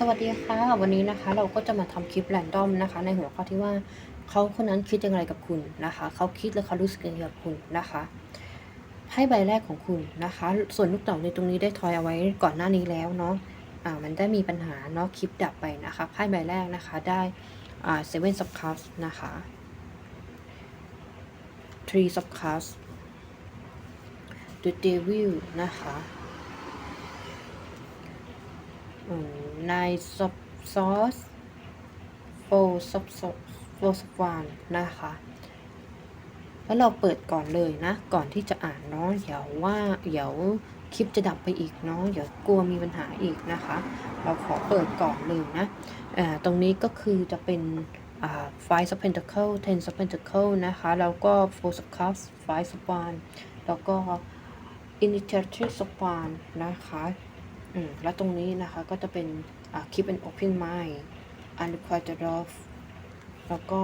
สวัสดีค่ะ วันนี้นะคะเราก็จะมาทำคลิปแรนดอมนะคะ ในหัวข้อที่ว่าเขาคนนั้นคิดอย่างไรกับคุณนะคะ เขาคิดและเขารู้สึกยังไงกับคุณนะคะไพ่ใบแรกของคุณนะคะ ส่วนลูกเต๋าในตรงนี้ได้ทอยเอาไว้ก่อนหน้านี้แล้วเนาะอ่ามันได้มีปัญหาเนาะคลิปดับไปนะคะไพ่ใบแรกนะคะได้อ่า seven of cups นะคะ three of cups the devil นะคะอืม นายซอฟซอสโฟซอฟโฟสวานนะคะ แล้วเราเปิดก่อนเลยนะ ก่อนที่จะอ่านเนาะเดี๋ยวว่าเดี๋ยวคลิปจะดับไปอีกเนาะเดี๋ยวกลัวมีปัญหาอีกนะคะ เราขอเปิดก่อนเลยนะตรงนี้ก็คือจะเป็นอ่า five of pentacle ten of pentacle นะคะ แล้วก็ four of cups five of w a n แล้วก็ initiative of w a n นะคะ แล้วตรงนี้นะคะก็จะเป็นอ่า keep an open mind unrequited love แล้วก็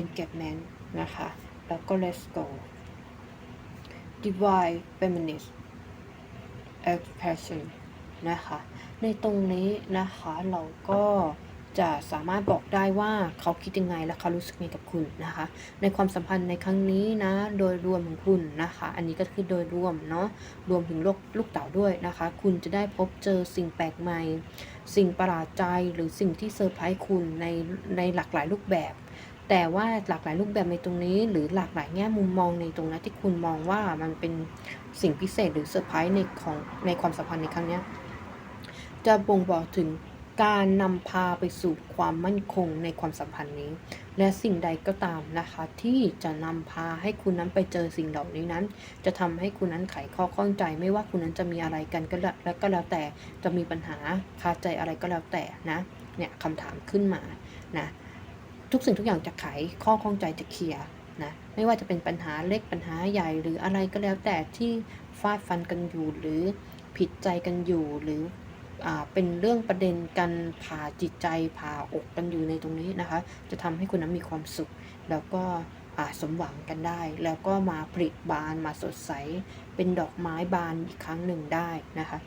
engagement นะคะ แล้วก็ let's go divine feminist expression นะคะ ในตรงนี้นะคะเราก็ จะสามารถบอกได้ว่าเขาคิดยังไงและเขารู้สึกยังไงกับคุณนะคะ ในความสัมพันธ์ในครั้งนี้นะ โดยรวมของคุณนะคะ อันนี้ก็คือโดยรวมเนาะรวมถึงลูกลูกเต๋าด้วยนะคะ คุณจะได้พบเจอสิ่งแปลกใหม่ สิ่งประหลาดใจหรือสิ่งที่เซอร์ไพรส์คุณในในหลากหลายรูปแบบแต่ว่าหลากหลายรูปแบบในตรงนี้ หรือหลากหลายแง่มุมมองในตรงนั้นที่คุณมองว่ามันเป็นสิ่งพิเศษหรือเซอร์ไพรส์ในของในความสัมพันธ์ในครั้งนี้จะบ่งบอกถึง การนำพาไปสู่ความมั่นคงในความสัมพันธ์นี้ และสิ่งใดก็ตามนะคะ ที่จะนำพาให้คุณนั้นไปเจอสิ่งเหล่านี้นั้น จะทำให้คุณนั้นไขข้อข้องใจ ไม่ว่าคุณนั้นจะมีอะไรกันก็แล้วแล้วก็แล้วแต่จะมีปัญหาคาใจอะไรก็แล้วแต่นะเนี่ยคำถามขึ้นมานะทุกสิ่งทุกอย่างจะไขข้อข้องใจจะเคลียร์นะไม่ว่าจะเป็นปัญหาเล็กปัญหาใหญ่หรืออะไรก็แล้วแต่ที่ฟาดฟันกันอยู่หรือผิดใจกันอยู่หรือ เป็นเรื่องประเด็นกันผ่าจิตใจผ่าอกกันอยู่ในตรงนี้นะคะ จะทำให้คุณนั้นมีความสุข แล้วก็สมหวังกันได้ แล้วก็มาผลิบานมาสดใส เป็นดอกไม้บานอีกครั้งหนึ่งได้นะคะ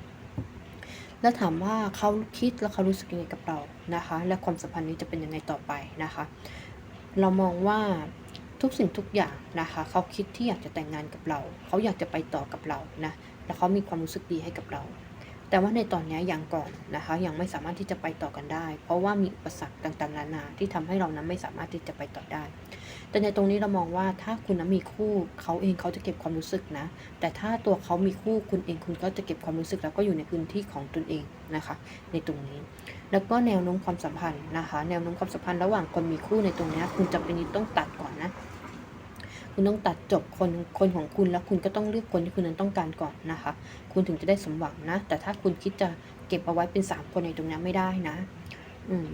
แล้วถามว่าเขาคิดแล้วเขารู้สึกยังไงกับเรานะคะ และความสัมพันธ์นี้จะเป็นยังไงต่อไปนะคะ เรามองว่าทุกสิ่งทุกอย่างนะคะเขาคิดที่อยากจะแต่งงานกับเรา เขาอยากจะไปต่อกับเรานะแล้วเขามีความรู้สึกดีให้กับเรา แต่ว่าในตอนนี้ยังก่อนนะคะยังไม่สามารถที่จะไปต่อกันได้ เพราะว่ามีอุปสรรคต่างๆนานาที่ทำให้เรานั้นไม่สามารถที่จะไปต่อได้ แต่ในตรงนี้เรามองว่าถ้าคุณนั้นมีคู่เขาเองเขาจะเก็บความรู้สึกนะ แต่ถ้าตัวเขามีคู่คุณเองคุณก็จะเก็บความรู้สึกแล้วก็อยู่ในพื้นที่ของตนเองนะคะ ในตรงนี้ แล้วก็แนวโน้มความสัมพันธ์นะคะ แนวโน้มความสัมพันธ์ระหว่างคนมีคู่ในตรงนี้คุณจำเป็นต้องตัดก่อนนะ คุณต้องตัดจบคนคนของคุณแล้วคุณก็ต้องเลือกคนที่คุณนั้นต้องการก่อนนะคะ คุณถึงจะได้สมหวังนะ แต่ถ้าคุณคิดจะเก็บเอาไว้เป็นสามคนในตรงนี้ไม่ได้นะ อืม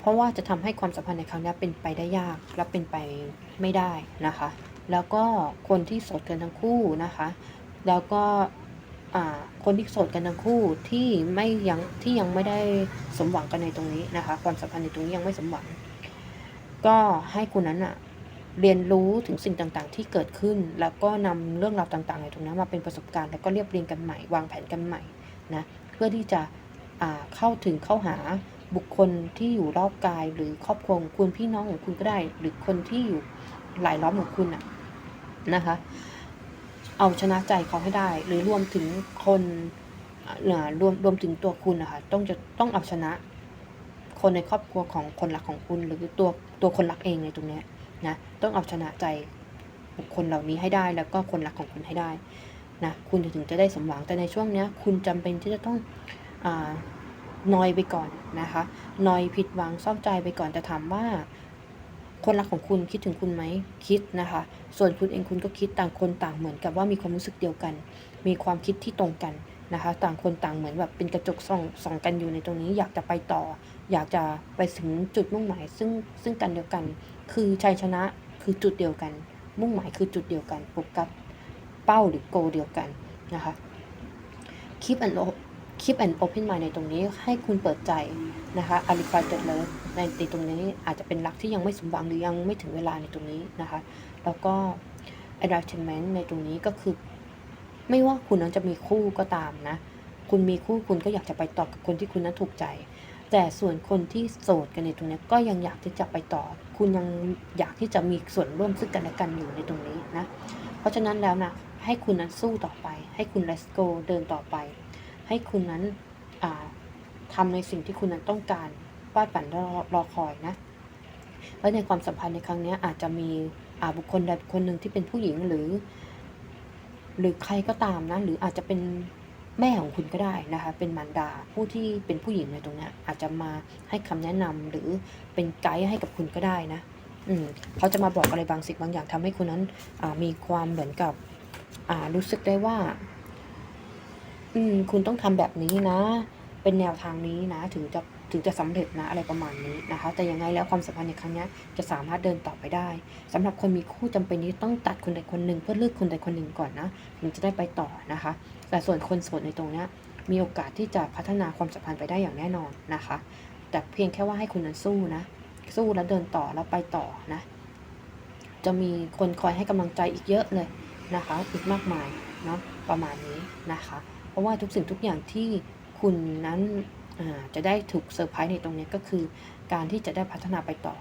เพราะว่าจะทำให้ความสัมพันธ์ในครั้งนี้เป็นไปได้ยากและเป็นไปไม่ได้นะคะ แล้วก็คนที่โสดกันทั้งคู่นะคะ แล้วก็อ่าคนที่โสดกันทั้งคู่ที่ไม่ยังที่ยังไม่ได้สมหวังกันในตรงนี้นะคะ ความสัมพันธ์ในตรงนี้ยังไม่สมหวัง ก็ให้คุณนั้นอะ เรียนรู้ถึงสิ่งต่างๆ ที่เกิดขึ้น แล้วก็นำเรื่องราวต่างๆในตรงนั้นมาเป็นประสบการณ์แล้วก็เรียบเรียงกันใหม่ วางแผนกันใหม่นะเพื่อที่จะเข้าถึงเข้าหาบุคคลที่อยู่รอบกาย หรือครอบครัวของคุณพี่น้องของคุณก็ได้ หรือคนที่อยู่หลายล้อมของคุณอะนะคะ เอาชนะใจเขาให้ได้ หรือรวมถึงคนเอ่อรวมรวมถึงตัวคุณนะคะต้องจะต้องเอาชนะ คนในครอบครัวของคนรักของคุณ หรือตัวตัวคนรักเองในตรงนี้ นะต้องเอาชนะใจบุคคลเหล่านี้ให้ได้ แล้วก็คนรักของคุณให้ได้นะคุณถึงจะได้สมหวังแต่ในช่วงเนี้ย คุณจำเป็นที่จะต้องอนอยไปก่อนนะคะนอยผิดหวังเศร้าใจไปก่อนแต่ถามว่า คนรักของคุณคิดถึงคุณไหมคิดนะคะ ส่วนคุณเองคุณก็คิดต่างคนต่างเหมือนกับว่ามีความรู้สึกเดียวกัน มีความคิดที่ตรงกันนะคะต่างคนต่างเหมือนแบบเป็นกระจกส่องส่องกันอยู่ในตรงนี้ อยากจะไปต่อ อยากจะไปถึงจุดมุ่งหมาย ซึ่งซึ่งกันเดียวกัน คือชัยชนะคือจุดเดียวกัน มุ่งหมายคือจุดเดียวกันโฟกัสเป้าหรือโกเดียวกันนะคะคลิปแอนโคลิปแอนโอเพนมายในตรงนี้ให้คุณเปิดใจนะคะอาริฟาเจเลในในตรงนี้อาจจะเป็นรักที่ยังไม่สมหวังหรือยังไม่ถึงเวลาในตรงนี้นะคะ แล้วก็ enlightenment ในตรงนี้ก็คือ ไม่ว่าคุณนั้นจะมีคู่ก็ตามนะ คุณมีคู่คุณก็อยากจะไปต่อกับคนที่คุณนั้นถูกใจ แต่ส่วนคนที่โสดกันในตรงนี้ก็ยังอยากที่จะไปต่อ คุณยังอยากที่จะมีส่วนร่วมซึ่งกันและกันอยู่ในตรงนี้นะ เพราะฉะนั้นแล้วนะให้คุณนั้นสู้ต่อไป ให้คุณ let's go เดินต่อไป ให้คุณนั้นอ่าทำในสิ่งที่คุณนั้นต้องการวาดฝันรอรอคอยนะ และในความสัมพันธ์ในครั้งนี้อาจจะมีบุคคลใดบุคคลหนึ่งที่เป็นผู้หญิงหรือ หรือใครก็ตามนะ หรืออาจจะเป็น แม่ของคุณก็ได้นะคะ เป็นมารดาผู้ที่เป็นผู้หญิงในตรงนี้อาจจะมาให้คำแนะนำหรือเป็นไกด์ให้กับคุณก็ได้นะ อืมเขาจะมาบอกอะไรบางสิ่งบางอย่างทำให้คุณนั้นมีความเหมือนกับรู้สึกได้ว่า อืม คุณต้องทำแบบนี้นะ เป็นแนวทางนี้นะ ถึงจะ ถึงจะสำเร็จนะอะไรประมาณนี้นะคะ แต่ยังไงแล้วความสัมพันธ์ในครั้งนี้จะสามารถเดินต่อไปได้สำหรับคนมีคู่จำเป็นที่ต้องตัดคนใดคนหนึ่งเพื่อเลือกคนใดคนหนึ่งก่อนนะถึงจะได้ไปต่อนะคะ แต่ส่วนคนโสดในตรงนี้มีโอกาสที่จะพัฒนาความสัมพันธ์ไปได้อย่างแน่นอนนะคะ แต่เพียงแค่ว่าให้คุณนั้นสู้นะ สู้แล้วเดินต่อแล้วไปต่อนะ จะมีคนคอยให้กำลังใจอีกเยอะเลยนะคะ อีกมากมายเนาะประมาณนี้นะคะ เพราะว่าทุกสิ่งทุกอย่างที่คุณนั้น จะได้ถูกเซอร์ไพรส์ในตรงนี้ก็คือ การที่จะได้พัฒนาไปต่อ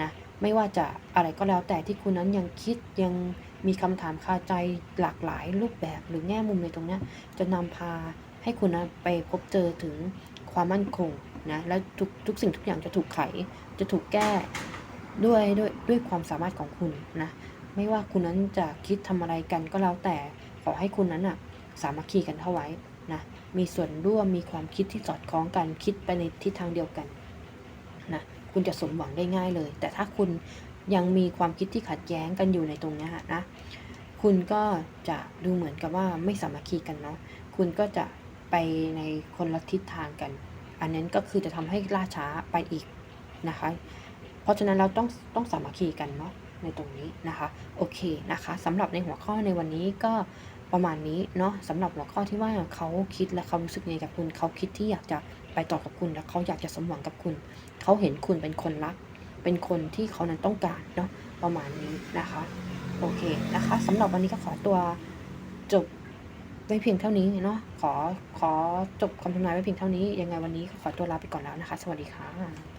นะไม่ว่าจะอะไรก็แล้วแต่ที่คุณนั้นยังคิดยังมีคำถามคาใจหลากหลายรูปแบบหรือแง่มุมในตรงนี้จะนำพาให้คุณนะไปพบเจอถึงความมั่นคงนะและทุกทุกสิ่งทุกอย่างจะถูกไข จะถูกแก้ด้วยด้วยด้วยความสามารถของคุณนะไม่ว่าคุณนั้นจะคิดทำอะไรกันก็แล้วแต่ขอให้คุณนั้นอะสามัคคีกันเข้าไว้นะ มีส่วนร่วมมีความคิดที่สอดคล้องกันคิดไปในทิศทางเดียวกันนะคุณจะสมหวังได้ง่ายเลย แต่ถ้าคุณยังมีความคิดที่ขัดแย้งกันอยู่ในตรงนี้ฮะนะคุณก็จะดูเหมือนกับว่าไม่สามัคคีกันเนาะคุณก็จะไปในคนละทิศทางกัน อันนั้นก็คือจะทำให้ล่าช้าไปอีกนะคะ เพราะฉะนั้นเราต้องต้องสามัคคีกันเนาะในตรงนี้นะคะ โอเคนะคะสำหรับในหัวข้อในวันนี้ก็ ประมาณนี้เนาะสำหรับหัวข้อที่ว่าเขาคิดและเขารู้สึกยังไงกับคุณ เขาคิดที่อยากจะไปต่อกับคุณ และเขาอยากจะสมหวังกับคุณ เขาเห็นคุณเป็นคนรัก เป็นคนที่เขานั้นต้องการเนาะประมาณนี้นะคะ โอเคนะคะสำหรับวันนี้ก็ขอตัวจบไว้เพียงเท่านี้เนาะขอขอจบคำทำนายไว้เพียงเท่านี้ยังไงวันนี้ก็ขอตัวลาไปก่อนแล้วนะคะ สวัสดีค่ะ